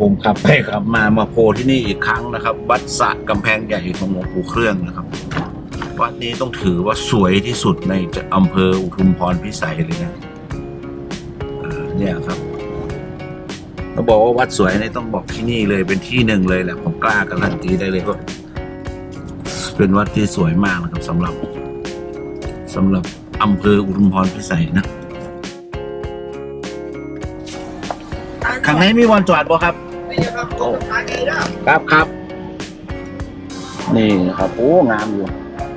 ผมขับไปขับมามาโผล่ที่นี่อีกครั้งนะครับ วัดสระกำแพงใหญ่ของหลวงปู่เครื่องนะครับ วัดนี้ต้องถือว่าสวยที่สุดในอำเภออุทุมพรพิสัยเลยนะเออเนี่ยครับเขาบอกว่าวัดสวยนี่ต้องบอกที่นี่เลยเป็นที่หนึ่งเลยแหละผมกล้าการันตีได้เลยว่าเป็นวัดที่สวยมากนะครับสำหรับสำหรับอำเภออุทุมพรพิสัยนะข้างในมีวันจอดบ่ครับ โอ้ครับครับ นี่ครับโอ้งามอยู่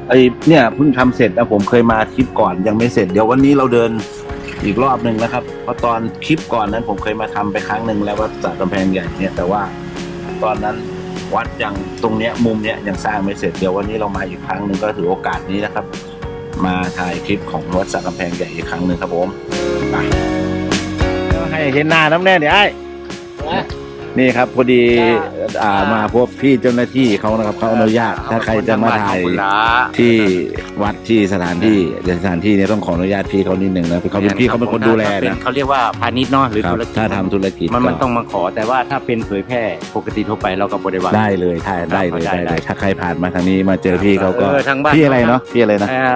ไอเนี่ยเพิ่งทำเสร็จนะผมเคยมาคลิปก่อนยังไม่เสร็จเดี๋ยววันนี้เราเดินอีกรอบหนึ่งนะครับเพราะตอนคลิปก่อนนั้นผมเคยมาทำไปครั้งหนึ่งแล้ววัดสระกำแพงใหญ่เนี่ยแต่ว่าตอนนั้นวัดยังตรงเนี้ยมุมเนี้ยยังสร้างไม่เสร็จเดี๋ยววันนี้เรามาอีกครั้งหนึ่งก็ถือโอกาสนี้นะครับ มาถ่ายคลิปของวัดสระกำแพงใหญ่อีกครั้งหนึ่งครับผมไปให้เห็นหน้าน้ำแน่เดี๋ยวไอ้ นี่ครับพอดีอ่ามาพบพี่เจ้าหน้าที่เขานะครับเขาอนุญาตถ้าใครจะมาถ่ายที่วัดที่สถานที่สถานที่เนี่ยต้องขออนุญาตพี่เขานิดหนึ่งนะเขาเป็นพี่เขาเป็นคนดูแลถ้าเป็นะเขาเรียกว่าพาณิชย์เนาะหรือครับธุรกิจถ้าทำธุรกิจมันมันก็ต้องมาขอแต่ว่าถ้าเป็นเผยแพร่ปกติทั่วไปเราก็บริวารได้เลยถ่ายได้เลยได้ได้ได้เลยถ้าใครผ่านมาทางนี้มาเจอพี่เขาก็เออทางบ้านพี่อะไรเนาะพี่อะไรนะเอ่อ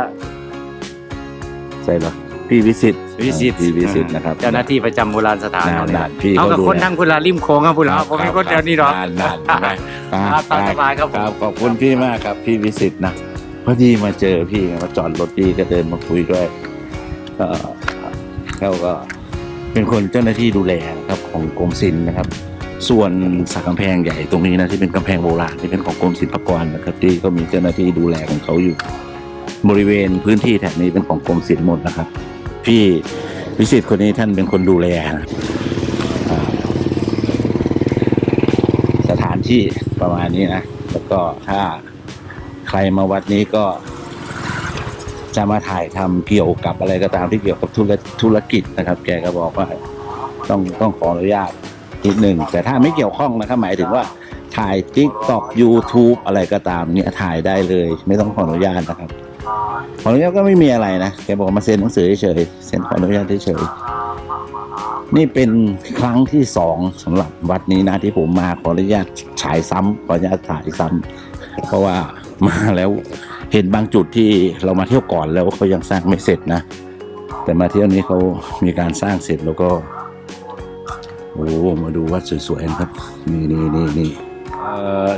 ใช่เหรอ พี่วิสิตวิสิตพี่วิสิตนะครับเจ้าหน้าที่ประจำโบราณสถานด่านเยด่านพี่เอาเขากับดูคนแลทั้งคุณลาริมโค้งครับคุณลาผมเป็นคนเดียวนี่หรอด่านด่านด่านครับตามสบายครับผมครับขอบคุณพี่มากครับ พี่วิสิตนะพอดีมาเจอพี่มาจอดรถพี่ก็เดินมาคุยด้วยเอ่อเขาก็เป็นคนเจ้าหน้าที่ดูแลนะครับของกรมศิลป์นะครับ ส่วนสักกำแพงใหญ่ตรงนี้นะที่เป็นกำแพงโบราณที่เป็นของกรมศิลปากรนะครับ ที่ก็มีเจ้าหน้าที่ดูแลของเขาอยู่ บริเวณพื้นที่แถบนี้เป็นของกรมศิลป์หมดนะครับ พี่วิสิตคนนี้ท่านเป็นคนดูแลสถานที่ประมาณนี้นะ แล้วก็ถ้าใครมาวัดนี้ก็ จะมาถ่ายทำเกี่ยวกับอะไรก็ตามที่เกี่ยวกับธุรธุรกิจนะครับ แกก็บอกว่า ต้องต้องขออนุญาตนิดหนึ่ง แต่ถ้าไม่เกี่ยวข้องนะครับหมายถึงว่าถ่าย t ิ k t o k YouTube อะไรก็ตามเนี่ยถ่ายได้เลย ไม่ต้องขออนุญาตนะครับ ขออนุญาตก็ไม่มีอะไรนะแกบอกมาเซ็นหนังสือเฉยเซ็นขออนุญาตเฉยนี่เป็นครั้งที่สองสำหรับวัดนี้นะที่ผมมาขออนุญาตฉายซ้ำขออนุญาตถ่ายซ้ำเพราะว่ามาแล้วเห็นบางจุดที่เรามาเที่ยวก่อนแล้วเขายังสร้างไม่เสร็จนะ แต่มาเที่ยวนี้เขามีการสร้างเสร็จแล้วก็โอ้มาดูวัดสวยๆนะครับนี่นี่นี่นี่เ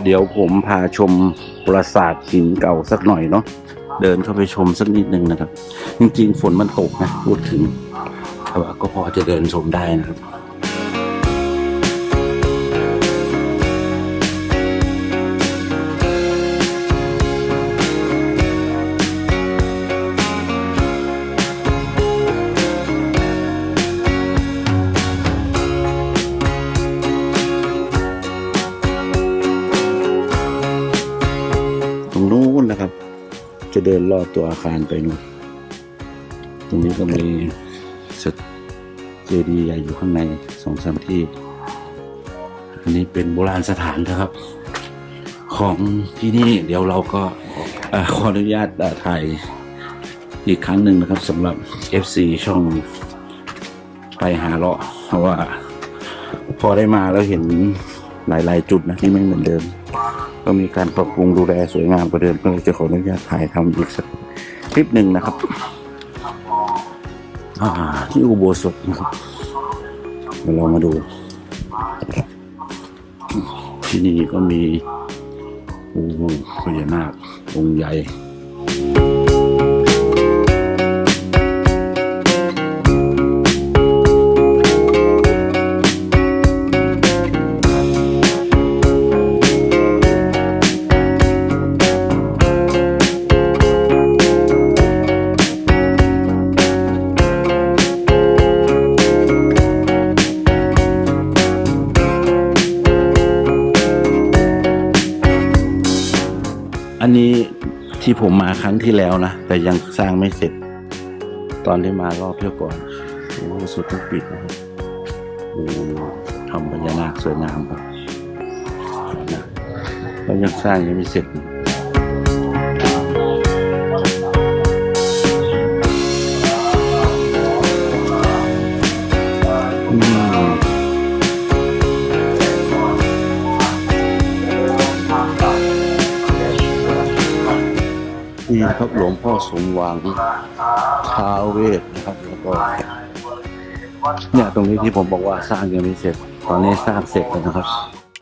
เดี๋ยวผมพาชมปราสาทหินเก่าสักหน่อยเนาะ เดินเข้าไปชมสักนิดนึงนะครับ จริงๆ ฝนมันตกนะพูดถึงแต่ว่าก็พอจะเดินชมได้นะครับ ดินรอบตัวอาคารไปนู่นตรงนี้ก็มีสถเจดีย์ใหญ่อยู่ข้างในสองสามที่ อันนี้เป็นโบราณสถานนะครับ ของที่นี่เดี๋ยวเราก็อขออนุญาตถ่ายอีกครั้งหนึ่งนะครับสำหรับ FC ช่องไปหาเลาะเพราะว่า พอได้มาแล้วเห็นหลาย ๆ จุดนะที่ไม่เหมือนเดิม ก็มีการปรับปรุงดูแลสวยงามกว่าเดิมก็เลยจะขออนุญาตถ่ายทำอีกสักคลิปหนึ่งนะครับที่อุโบสถนะครับเดี๋ยวเรามาดู ที่นี่ก็มีโอ้โหพญานาคองค์ใหญ่ันนี้ที่ผมมาครั้งที่แล้วนะ แต่ยังสร้างไม่เสร็จ ตอนที่มารอบเที่ยวก่อนโอ้สุดทุกปิดนะครับโอ้ทำพญานาคสวยงามครับนะแล้วยังสร้างยังไม่เสร็จ ครับหลวงพ่อสมหวังท้าเวทนะครับแล้วก็เนี่ยตรงนี้ที่ผมบอกว่าสร้างยังไม่เสร็จ ตอนนี้สร้างเสร็จแล้วนะครับ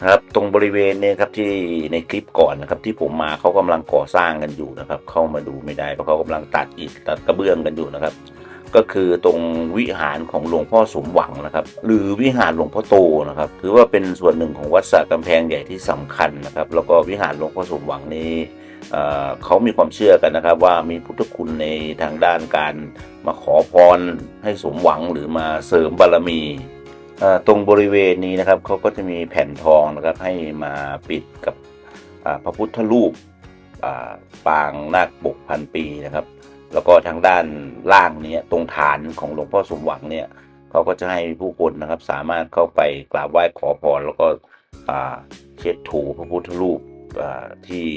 ครับ ตรงบริเวณเนี่ยครับที่ในคลิปก่อนนะครับ ที่ผมมาเขากำลังก่อสร้างกันอยู่นะครับ เข้ามาดูไม่ได้เพราะเขากำลังตัดอิฐตัดกระเบื้องกันอยู่นะครับ ก็คือตรงวิหารของหลวงพ่อสมหวังนะครับ หรือวิหารหลวงพ่อโตนะครับถือว่าเป็นส่วนหนึ่งของวัดสระกำแพงใหญ่ที่สำคัญนะครับ แล้วก็วิหารหลวงพ่อสมหวังนี้ เขามีความเชื่อกันนะครับ ว่ามีพุทธคุณในทางด้านการมาขอพรให้สมหวังหรือมาเสริมบารมีตรงบริเวณนี้นะครับเขาก็จะมีแผ่นทองนะครับให้มาปิดกับพระพุทธรูปปางนาคปกพันปีนะครับ แล้วก็ทางด้านล่างนี้ตรงฐานของหลวงพ่อสมหวังเนี่ยเขาก็จะให้ผู้คนนะครับสามารถเข้าไปกราบไหว้ขอพรแล้วก็เช็ดถูพระพุทธรูปที่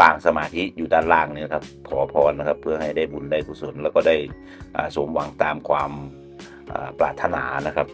ปางสมาธิอยู่ด้านล่างนี่นะครับขอพรนะครับ เพื่อให้ได้บุญได้กุศลแล้วก็ได้สมหวังตามความปรารถนานะครับ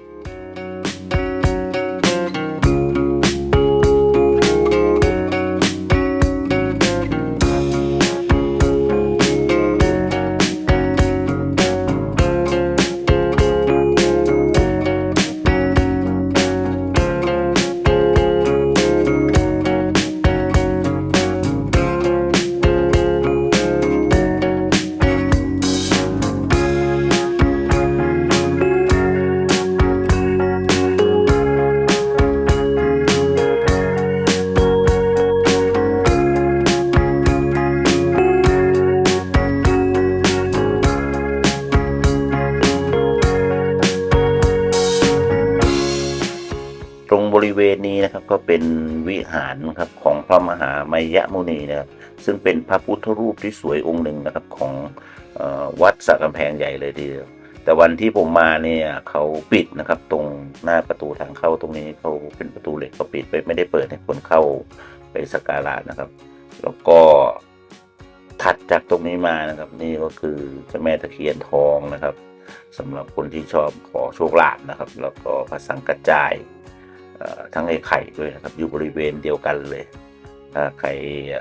นี้นะครับก็เป็นวิหารนะครับของพระมหามายะมุนีนะครับซึ่งเป็นพระพุทธรูปที่สวยองค์หนึ่งนะครับของออวัดสระกำแพงใหญ่เลยทีเดียวแต่วันที่ผมมาเนี่ยเขาปิดนะครับตรงหน้าประตูทางเข้าตรงนี้เขาเป็นประตูเหล็กเขาปิดไปไม่ได้เปิดให้คนเข้าไปสักการะนะครับ แล้วก็ถัดจากตรงนี้มานะครับ นี่ก็คือเจ้าแม่ตะเคียนทองนะครับสำหรับคนที่ชอบขอโชคลาภนะครับ แล้วก็พระสังกัจจาย ทั้งไอ้ไข่ด้วยนะครับ อยู่บริเวณเดียวกันเลย ถ้าใครอ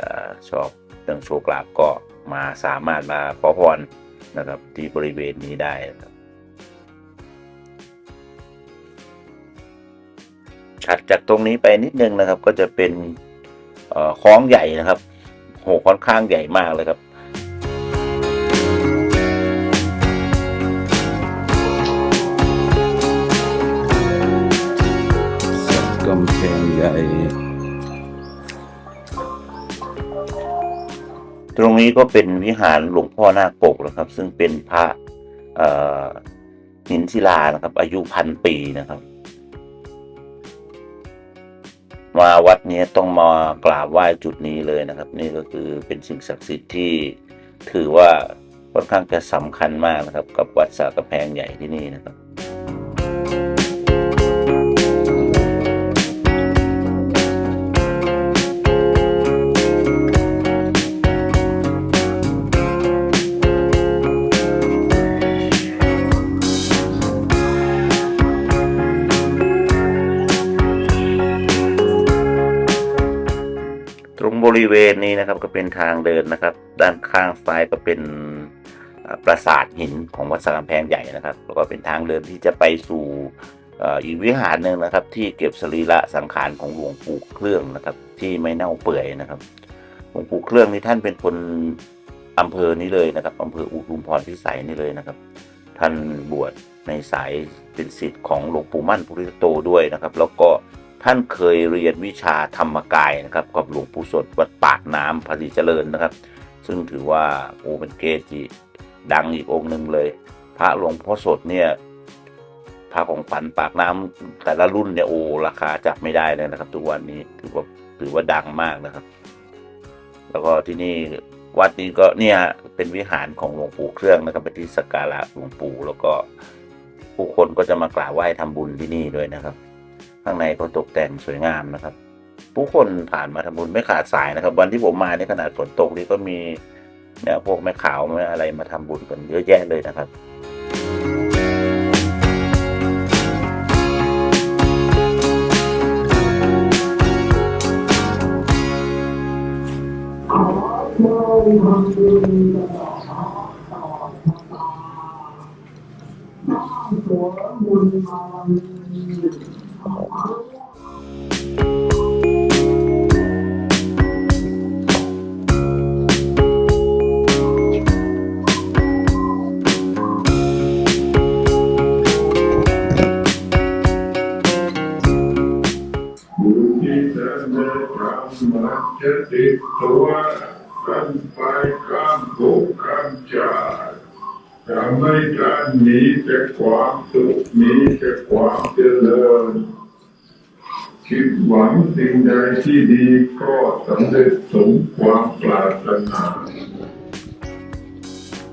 ชอบเรื่องโชคลาภก็มาสามารถมาขอพรนะครับที่บริเวณนี้ได้นะครับถัดจากตรงนี้ไปนิดนึงนะครับก็จะเป็นคลองใหญ่นะครับโหค่อนข้างใหญ่มากเลยครับ กำแพงใหญ่ ตรงนี้ก็เป็นวิหารหลวงพ่อนาคปกนะครับ ซึ่งเป็นพระหินศิลานะครับ อายุพันปีนะครับ มาวัดนี้ต้องมากราบไหว้จุดนี้เลยนะครับ นี่ก็คือเป็นสิ่งศักดิ์สิทธิ์ที่ถือว่าค่อนข้างจะสำคัญมากนะครับ กับวัดสากำแพงใหญ่ที่นี่นะครับ บริเวณนี้นะครับก็เป็นทางเดินนะครับ ด้านข้างซ้ายก็เป็นปราสาทหินของวัดสารกำแพงใหญ่นะครับแล้วก็เป็นทางเดินที่จะไปสู่อีกวิหารหนึ่งนะครับ ที่เก็บสรีระสังขารของหลวงปู่เครื่องนะครับ ที่ไม่เน่าเปื่อยนะครับหลวงปู่เครื่องนี่ท่านเป็นคนอำเภอนี้เลยนะครับอำเภออุทุมพรพิสัยนี่เลยนะครับ ท่านบวชในสายเป็นศิษย์ของหลวงปู่มั่นปุริโตด้วยนะครับ แล้วก็ ท่านเคยเรียนวิชาธรรมกายนะครับกับหลวงปู่สดวัดปากน้ำภาษีเจริญนะครับ ซึ่งถือว่าโอ้เป็นเกจิดังอีกองค์หนึ่งเลย พระหลวงพ่อสดเนี่ยพระของปันปากน้ำแต่ละรุ่นเนี่ยโอ้ราคาจับไม่ได้เลยนะครับ ทุกวันนี้ถือว่าถือว่าดังมากนะครับ แล้วก็ที่นี่วัดนี้ก็เนี่ยเป็นวิหารของหลวงปู่เครื่องนะครับเป็นที่สักการะหลวงปู่แล้วก็ผู้คนก็จะมากราบไหว้ทำบุญที่นี่ด้วยนะครับ ข้างในก็ตกแต่งสวยงามนะครับ ผู้คนผ่านมาทำบุญไม่ขาดสายนะครับ วันที่ผมมาในขนาดฝนตกนี่ก็มีเนี่ยพวกแม่ขาวแม่อะไรมาทำบุญกันเยอะแยะเลยนะครับบุนมาลัง จะติดตัวกันไปข้ามภพข้ามชาทำให้ท่านมีแต่ความสุขมีแต่ความเจริญ คิดหวังสิ่งใดที่ดีก็สำเร็จสมความปรารถนา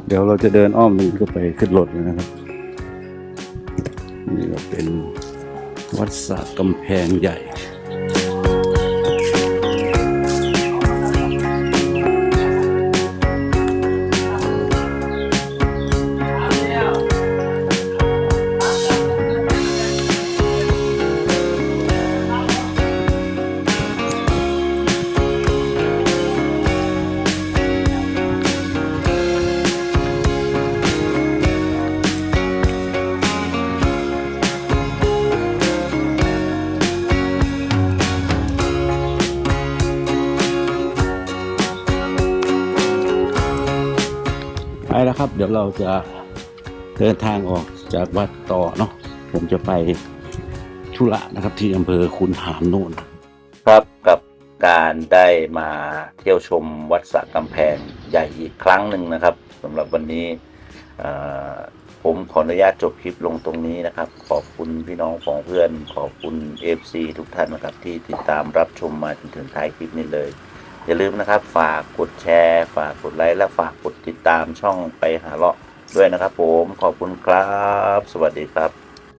เดี๋ยวเราจะเดินอ้อมนี่ก็ไปขึ้นรถเลยนะครับ นี่ก็เป็นวัดสระกำแพงใหญ่ ครับ เดี๋ยวเราจะเดินทางออกจากวัดต่อเนาะผมจะไปธุระนะครับ ที่อำเภอคุนหารโน่นครับกับการได้มาเที่ยวชมวัดสระกำแพงใหญ่อีกครั้งหนึ่งนะครับสำหรับวันนี้ผมขออนุญาตจบคลิปลงตรงนี้นะครับ ขอบคุณพี่น้องของเพื่อน ขอบคุณ FC ทุกท่านนะครับที่ติดตามรับชมมาจนถึงท้ายคลิปนี้เลย อย่าลืมนะครับ ฝากกดแชร์ ฝากกดไลค์และฝากกดติดตามช่องไปหาเลาะด้วยนะครับผมขอบคุณครับ สวัสดีครับ